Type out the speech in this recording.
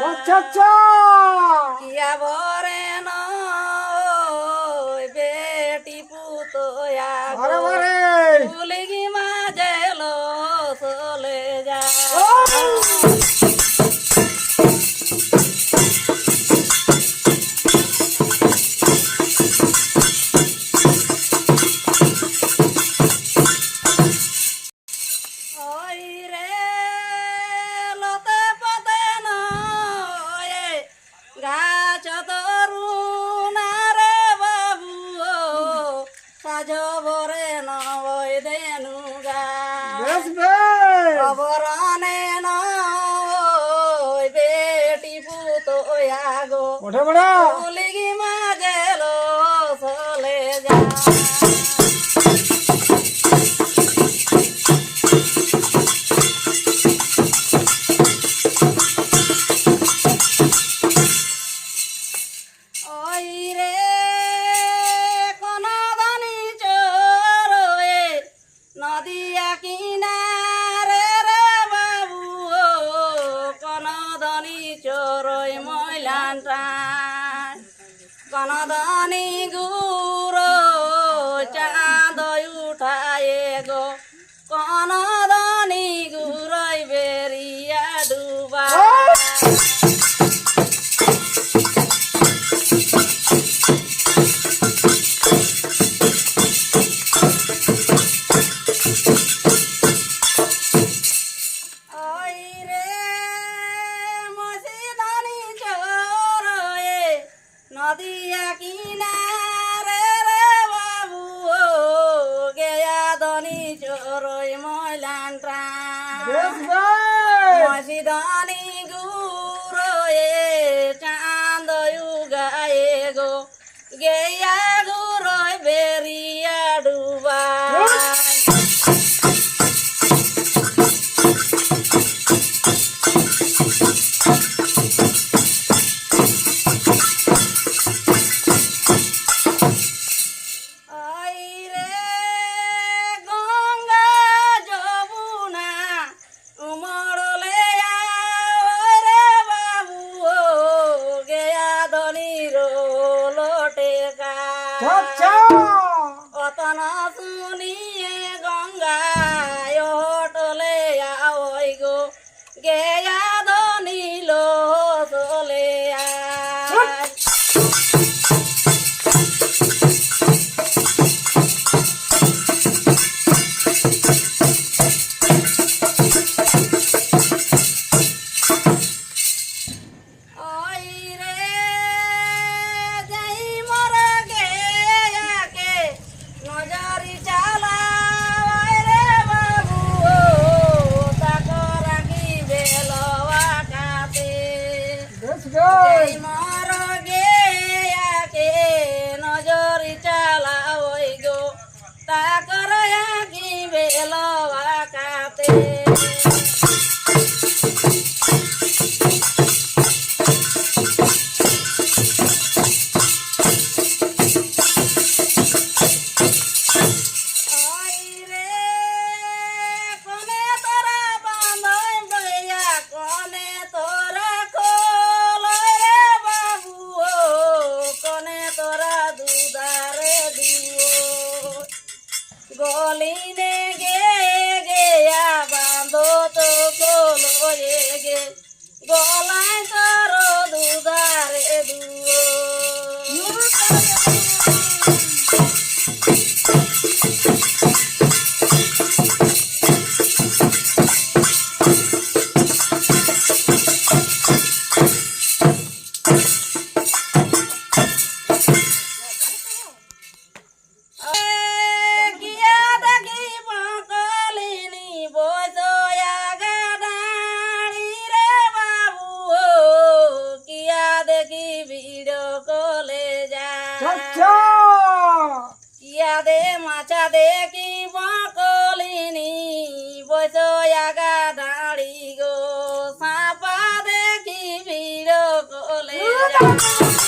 চা চা મોટા મોટા প্রাণ কনদনি গুরো চাঁদ উঠায় গো। কনদ নদিয়া কিনারে রে বাবু গেয়া ধনি চোরই ময়লান মসি ধনি গুরোয়ে চাঁদ গায়ে গো গেয়া 佳佳 Namaste. হয়ে গে গলায় তোর দুধারে দুয়ো। মাছা দেখি বকলিনি বসয়াগা দাঁড়ি গো সাপা দেখি বীর কলে